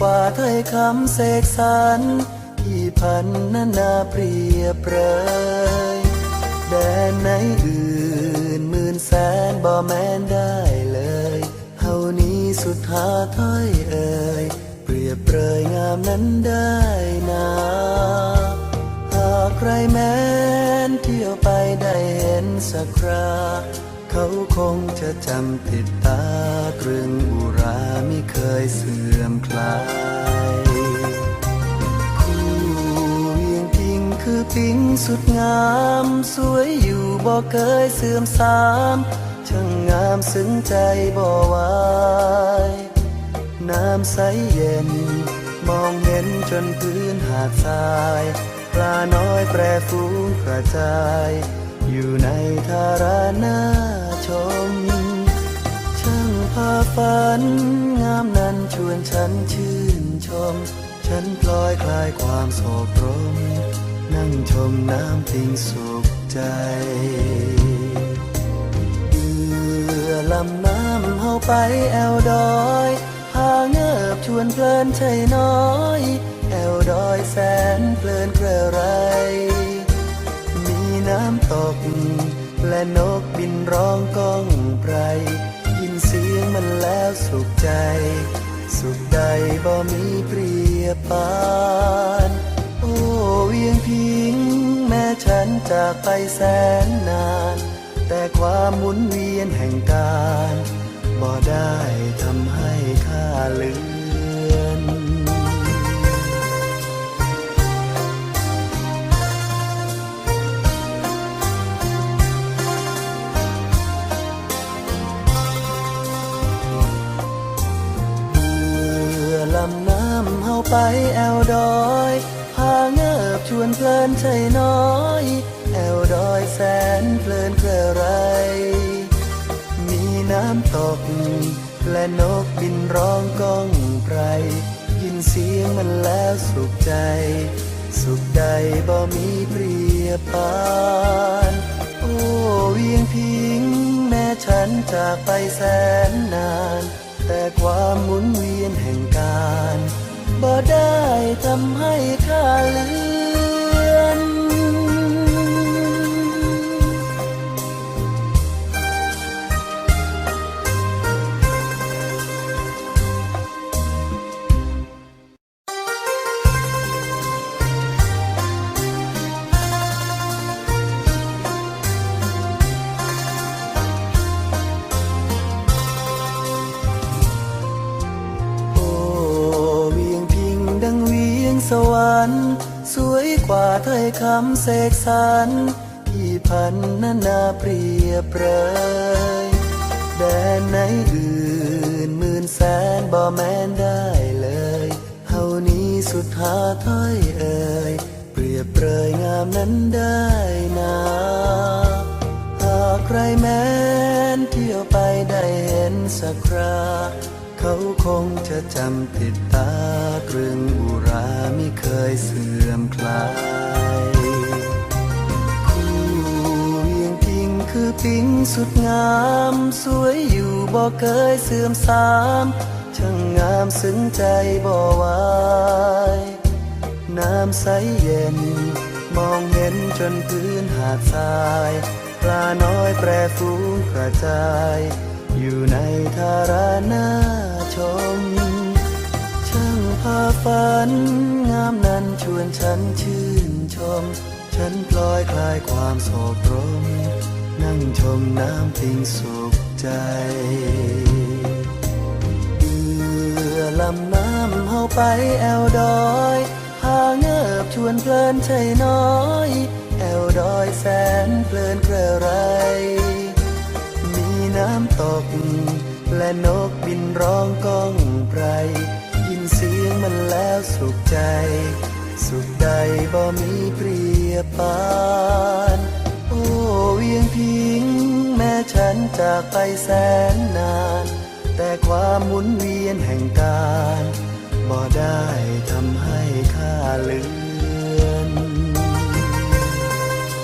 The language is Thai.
วยกว่าถ้อยคำเสกสรรที่พันนานาเปรียบเปรยแดนไหนอื่นหมื่นแสนบ่แม้นได้เลยเฮานี้สุดหาถ้อยเอ่ยเปรียบเปรยงามนั้นได้นาหากใครแม้นเที่ยวไปได้เห็นสักครา เขาคงจะจำติดตาตรึงอุราไม่เคยเสื่อมคลายคู่เวียงพิงคือปิงสุดงาม สวยอยู่บ่เคยเสื่อมสามช่างงามซึ้งใจบ่ไวายน้ำใสเย็น มองเห็นจนพื้นหาดทราย ปลาน้อยแปรฟูงกระจาย อยู่ในทารานาชม ช่างพาฝัน งามนั้นชวนฉันชื่นชม ฉันพลอยคลายความโศกรม นั่งชมน้ำพิงสุขใจเรือลำน้ำเฮาไปแอวดอยพาเงิบชวนเพลินใช่น้อย แอวดอยแสนเพลินเพลไร ตก และนกบินร้องก้องไพรยินเสียงมันแล้วสุขใจ สุขใดบ่มีเปรียบปานโอ้เวียงพิง แม้ฉันจากไปแสนนาน แต่ความหมุนเวียนแห่งการบ่ได้ทำให้ข้าลือ ไปแอวดอยพาเงิบชวนเพลินใช่น้อย แอวดอยแสนเพลินเพลไร มีน้ำตก และนกบินร้องก้องไพรยินเสียงมันแล้วสุขใจ สุขใดบ่มีเปรียบปานโอ้เวียงพิง แม้ฉันจากไปแสนนาน แต่ความหมุนเวียนแห่งการ บ่ได้ทำให้ข้าลืม สวรรค์สวยกว่าถ้อยคำเสกสรรที่พันนานาเปรียบเปรยแดนไหนอื่นหมื่นแสนบ่แม้นได้เลยเฮานี้สุดหาถ้อยเอ่ยเปรียบเปรยงามนั้นได้นาหากใครแม้นเที่ยวไปได้เห็นสักครา เขาคงจะจำติดตาตรึงอุราไม่เคยเสื่อมคลาย คู่เวียงพิงคือปิงสุดงาม สวยอยู่บ่เคยเสื่อมสามช่างงามซึ้งใจบ่ไหวายน้ำใสเย็น มองเห็นจนพื้นหาดทรายปลาน้อยแปรฟูงกระจาย อยู่ในทารานาชม ช่างพาฝัน งามนั้นชวนฉันชื่นชม ฉันพลอยคลายความโศกรม นั่งชมน้ำพิงสุขใจเรือลำน้ำเฮาไปแอวดอยพาเงิบชวนเพลินใช่น้อย แอวดอยแสนเพลินเพลอไร ตก และนกบินร้องก้องไพรยินเสียงมันแล้วสุขใจ สุขใดบ่มีเปรียบปานโอ้เวียงพิง แม้ฉันจากไปแสนนาน แต่ความหมุนเวียนแห่งการบ่ได้ทำให้ข้าลืม